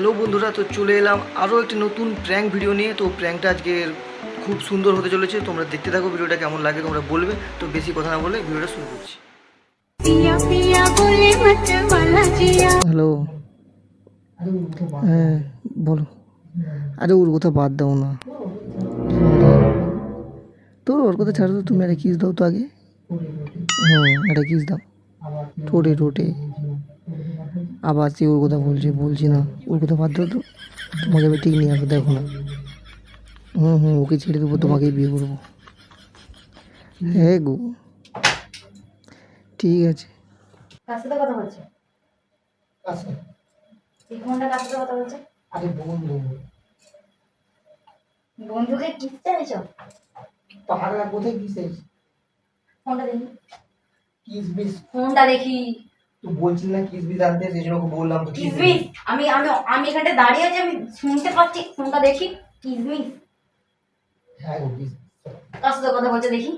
Hello বন্ধুরা তো চলে এলাম আরও একটি নতুন প্র্যাঙ্ক ভিডিও নিয়ে। তো প্র্যাঙ্কটা আজকে খুব সুন্দর হতে চলেছে। তোমরা দেখতে থাকো ভিডিওটা কেমন লাগে তোমরা বলবে। তো বেশি কথা না বলে ভিডিওটা শুরু করছি। হ্যালো। হ্যাঁ বলো। আরে ওর কথা বাদ দাও না। তো ওর কথা ছাড়ো তুমি একটা কিস দাও তো আগে। হ্যাঁ একটা কিস দাও। ঠোঁটে ঠোঁটে আবার সে ওর কথা বলছে বলছি না। ওর কথা বাদ দাও তো। তোমাকে আমি ঠিক নিয়ে আসব দেখো না। হুম হুম ওকে ছেড়ে দেবো তোমাকেই বিয়ে করব। হ্যাঁ গো। ঠিক আছে। কথা বলছে? এই ফোনটা কার সাথে কথা বলছে? আরে বন্ধু। বন্ধুকে কি চাইছ? পাহাড়া কোথায় কিস ফোনটা দেখি। কিস বিস ফোনটা দেখি। জানতে সেই জন্য বললাম আমি আমি আমি এখানে দাঁড়িয়ে আছি আমি শুনতে পাচ্ছি ফোনটা দেখি হ্যাঁ গো কিস কার সাথে কথা বলছে দেখি?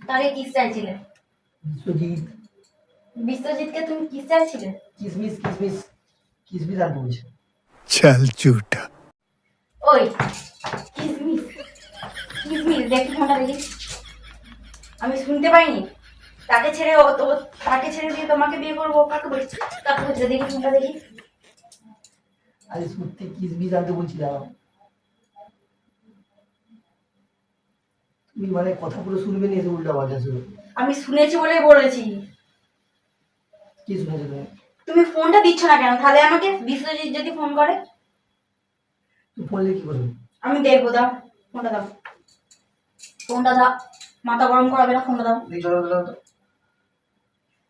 তারে কিস চাইছিলে? বিশ্বজিৎ। বিশ্বজিৎকে তুমি কিস চাইছিলে? কিসমিস কিসমিস কিসবি জানতে বলছে। চল ওই কিসমিস কিসমিস দেখি ফোনটা দেখি। আমি শুনতে পাইনি। তাকে ছেড়ে ও তো তাকে ছেড়ে দিয়ে তোমাকে বিয়ে করব কাকে বলছি? কাকে বলছে দেখি ফোনটা দেখি। আরে সত্যি কিসমিস আনতে বলছিলাম তুমি মানে কথা পুরো শুনবে না উল্টা পাল্টা শুরু আমি শুনেছি বলেই বলেছি। কি শুনেছো তুমি? তুমি ফোনটা দিচ্ছ না কেন? তাহলে আমাকে বিশ্বজিৎ যদি ফোন করে। ফোন কি করবে? আমি দেখব দাও ফোনটা দাও। ফোনটা দাও মাথা গরম করাবে না ফোনটা দাও।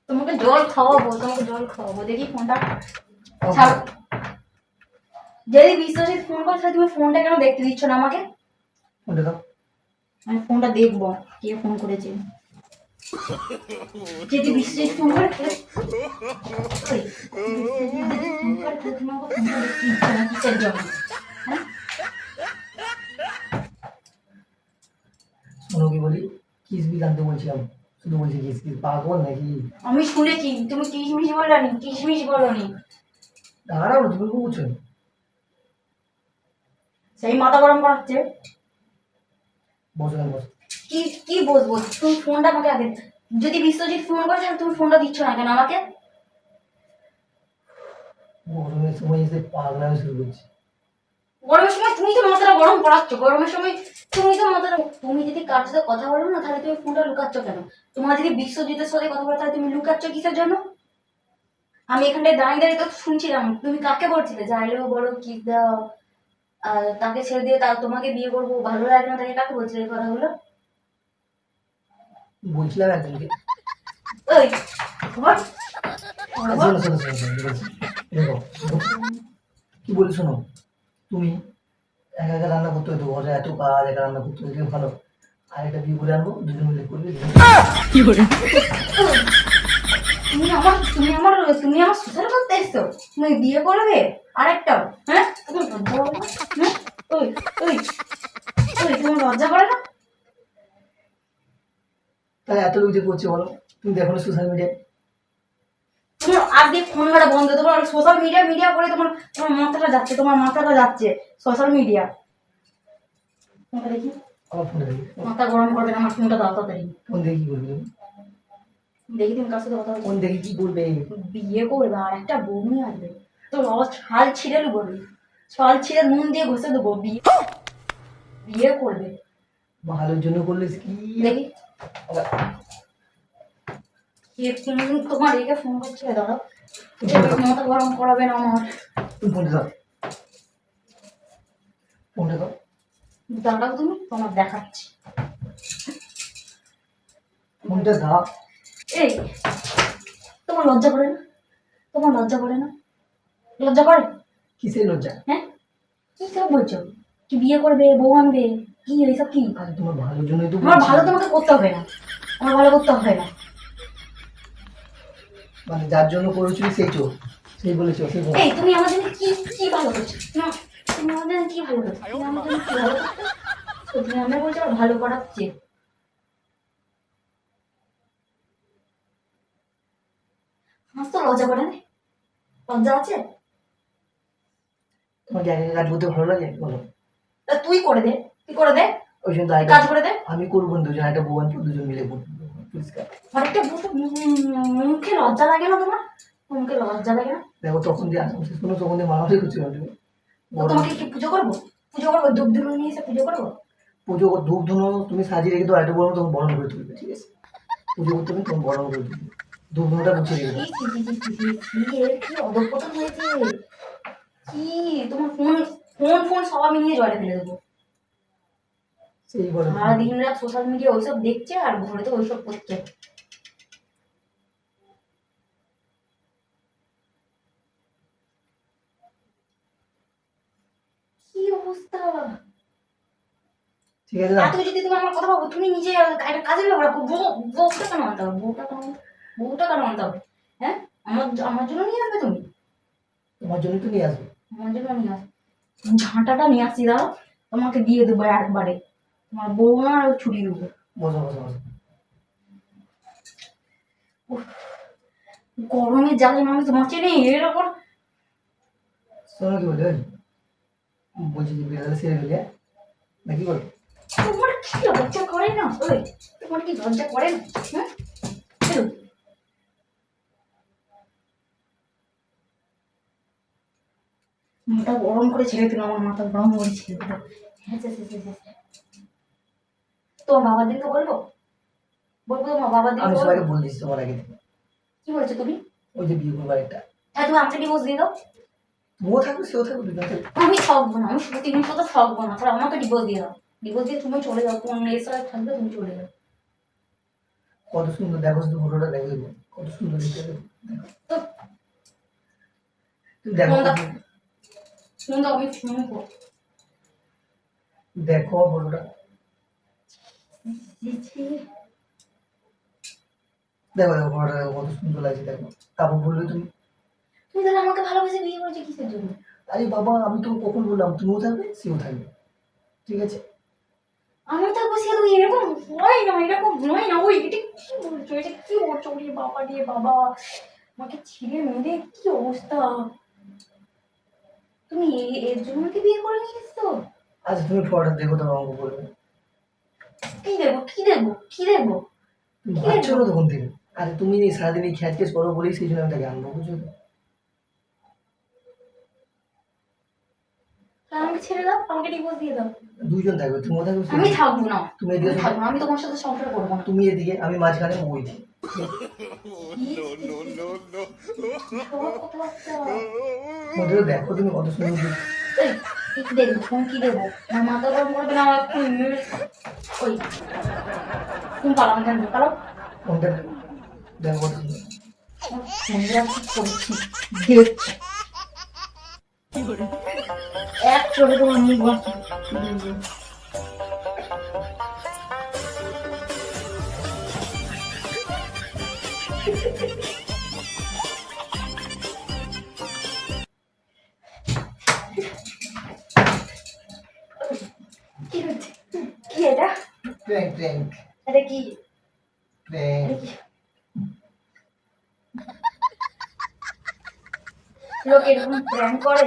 তোমাকে জল খাওয়াবো তোমাকে জল খাওয়াবো দেখি ফোনটা যদি বিশ্বজিৎ ফোন করে তাহলে তুমি ফোনটা কেন দেখতে দিচ্ছ না আমাকে ফোনটা দাও আমি ফোনটা দেখব কে ফোন করেছে যদি বিশ্বজিৎ ফোন করে ফোন করে তুমি আমাকে ফোনটা দেখতে দিচ্ছ না কিসের জন্য হ্যাঁ শোনো কি বলি কিসমিস আনতে বলছিলাম শুধু বলছি কিসমিস নাকি আমি শুনেছি তুমি কিশমিশ বলনি কিশমিশ বলনি দাঁড়াও তুমি কি সেই মাথা গরম করাচ্ছে বসো কি কি বলব তুমি ফোনটা আমাকে আগে যদি বিশ্বজিৎ ফোন করে তাহলে তুমি ফোনটা দিচ্ছ না কেন আমাকে গরমের সময় এসে পাগলামি শুরু করছি গরমের সময় তুমি তো মাথাটা গরম করাচ্ছ গরমের সময় তুমি তো মাথাটা তুমি যদি কার সাথে কথা বলো না তাহলে তুমি ফোনটা লুকাচ্ছ কেন তোমার যদি বিশ্বজিতের সাথে কথা বলো তাহলে তুমি লুকাচ্ছ কিসের জন্য আমি এখানটায় দাঁড়িয়ে দাঁড়িয়ে তো শুনছিলাম তুমি কাকে বলছিলে যাইলেও বলো কি দাও তাকে ছেড়ে দিয়ে তা তোমাকে বিয়ে করব ভালো লাগে না তাকে কাকে বলছিলে এই কথাগুলো বলছিলাম একজনকে ওই। শোনো শোনো শোনো শোনো, কি বলছি? দেখো কি বলি শোনো তুমি একা একা রান্না করতে হতো ঘরে এত কাজ একা রান্না করতে হতো ভালো। আর একটা বিয়ে করে আনব দুজন মিলে করবে তুমি আমার তুমি আমার তুমি আমার সুসার করতে এসছো? তুমি বিয়ে করবে? আরেকটাও হ্যাঁ? তোমার লজ্জা করে না হ্যাঁ? ওই ওই ওই তোমার লজ্জা করে না? তাহলে এত লোক যে করছে বলো? তুমি দেখো সোশ্যাল মিডিয়ায় আগে ফোন করা বন্ধ তোমার সোশ্যাল মিডিয়া মিডিয়া করে তোমার তোমার মাথাটা যাচ্ছে তোমার মাথাটা যাচ্ছে সোশ্যাল মিডিয়া দেখি? মাথা গরম করবে আমার ফোনটা দাও তাড়াতাড়ি। ফোন দেখে কি করবে? দেখি তুমি কার সাথে কথা ফোন দেখে কি করবে? বিয়ে করবে আর একটা বমি আসবে। তো বাবা ছাল ছিঁড়ে আমি। ছাল ছিঁড়ে নুন দিয়ে ঘষে দেবো বিয়ে। বিয়ে করবে। ভালোর জন্য করলে কি? দেখি। তোমার ফোন দাঁড়াও মাথা গরম আমার ফোনটা দাও ফোনটা দাও দাঁড়াও তুমি তোমার দেখাচ্ছি এই তোমার লজ্জা করে না তোমার লজ্জা করে না লজ্জা করে কিসের লজ্জা হ্যাঁ কি সব বলছো কি বিয়ে করবে বউ আনবে কি এইসব কি তোমার ভালোর জন্যই তো ভালো তোমাকে করতে হবে না আমার ভালো করতে হবে না। মানে যার জন্য করেছিল সেই চোখ সেই বলেছ সেই বল। এই তুমি আমার জন্য কি কি ভালো করছ না তুমি আমার জন্য কি ভালো করছ তুমি আমার জন্য কি ভালো করছ তুমি আমি বলছো ভালো করাচ্ছে আমার তো লজ্জা করে না। লজ্জা আছে? তোমার জায়গায় কাজ করতে ভালো লাগে? বলো। তুই করে দে তুই করে দে। ওই জন্য কাজ করে দে। আমি করব দুজন একটা আনব দুজন মিলে করব। অনেকটা মুখে লজ্জা লাগে না তোমার? মুখে লজ্জা লাগে না? দেখো তখন দিয়ে আসলাম শেষ পর্যন্ত তখন দিয়ে মারামারি করছিলাম তুমি তোমাকে কি পুজো করব? পুজো করব দুধ দুলো নিয়ে এসে পুজো করব? পুজো ধূপ ধুনো তুমি সাজিয়ে রেখে দাও একটা বড় তখন বরণ করে তুলবে ঠিক আছে? পুজো করতে হবে তখন বরণ করে তুলবে। ধূপ ধুনোটা গুছিয়ে রেখে দাও কি হয়েছে? কি তোমার ফোন ফোন ফোন সব আমি নিয়ে জলে ফেলে দেবো। সেই বলো। সারা দিন রাত সোশ্যাল মিডিয়া ওইসব দেখছে আর ঘরে তো ওইসব করছে। কি অবস্থা? ঠিক আছে এত যদি তুমি আমার কথা ভাবো তুমি নিজে একটা বউ বউটা কেন আনতে হবে বউটা কেন বউটা কেন আনতে হবে হ্যাঁ? আমার আমার জন্য নিয়ে আসবে তুমি? তোমার জন্য তো নিয়ে আসব। আমার জন্য নিয়ে আসবে। ঝাঁটাটা নিয়ে আসছি দাও। তোমাকে দিয়ে দেবো একবারে। তোমার না আর ছুটি দেবো। বসো বসো বসো। গরমের জালে মানুষ বাঁচে নেই এর ওপর। শোনো কি বলে বলছি যে বিড়ালে সেরে ফেলে নাকি বলো? তোমার কি লজ্জা করে না? ওই তোমার কি লজ্জা করে না? হ্যাঁ। মাথা গরম করে ছেড়ে দিল আমার মাথা গরম করে ছেড়ে দিল। হ্যাঁ হ্যাঁ, হ্যাঁ, হ্যাঁ, তোমার বাবার দিনকে বলব? বলব তোমার বাবার দিনকে আমি সবাইকে বলে দিচ্ছি তোমার আগে কি বলেছ তুমি? ওই যে বিয়ে করবার একটা। হ্যাঁ তুমি আমাকে ডিভোর্স দিয়ে দাও। তুমিও থাকবে সেও থাকবে আমি থাকব না আমি শুধু তিন সাথে থাকব না। তাহলে আমাকে ডিভোর্স দিয়ে দাও। ডিভোর্স দিয়ে তুমি চলে যাও কোন মেয়ের সাথে থাকবে তুমি চলে যাও। কত সুন্দর দেখো শুধু ফটোটা দেখো। কত সুন্দর দেখতে দেখো। দেখো। দেখো ফটোটা দেখো দেখো দেখো কত সুন্দর লাগছে দেখো। তারপর তুমি? তুমি তাহলে আমাকে ভালোবেসে বিয়ে করেছ কিসের জন্য? আরে বাবা আমি তো কখন বললাম তুমিও থাকবে সেও থাকবে। ঠিক আছে? আমি তো এরকম হয় না এরকম নয় না। ওই এটা কি বলছো? এটা কি বলছো? রে বাবা রে বাবা। আমাকে ছিঁড়ে মেরে কি অবস্থা? তুমি এর জন্য কি বিয়ে করে নিয়ে এসছো আচ্ছা তুমি ফটোটা দেখো তো আমাকে বলবে। কি দেবো কি দেবো কি ভাবছ না তখন থেকে? আরে তুমি এই সারাদিন এই খ্যাচ খ্যাচ করো বলেই সেই জন্য আমি তাকে আনব বুঝছ আমাকে ছেড়ে দাও আমাকে ডিভোর্স দিয়ে দাও। দুইজন থাকবে তুমিও থাকবে আমি থাকব না। তুমি এদিকে থাকব আমি তোমার সাথে সংসার করব না। তুমি এদিকে আমি মাঝখানে দেখো তুমি কত সুন্দর। দেখতে। কি দেবো মাথা গরম করবে না আমার ওই ফোন পালাম কেন পালাও। কোনটা দেখো দেখছি। এক চোখে তোমার মুখ বাকি কি এটা কি লোক এরকম প্র্যাঙ্ক করে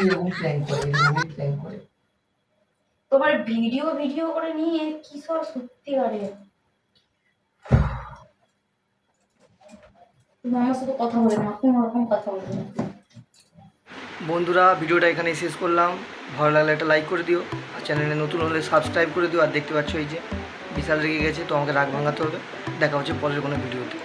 এরকম করে করে তোমার ভিডিও ভিডিও করে নিয়ে কি সব সত্যিকারে তুমি আমার সাথে কথা বলে না কোনো রকম কথা বলবে না বন্ধুরা ভিডিওটা এখানে শেষ করলাম। ভালো লাগলে একটা লাইক করে দিও। চ্যানেলে নতুন হলে সাবস্ক্রাইব করে দিও আর দেখতে পাচ্ছ এই যে বিশাল রেগে গেছে, তো আমাকে রাগ ভাঙাতে হবে। দেখা হচ্ছে পরের কোনো ভিডিওতে।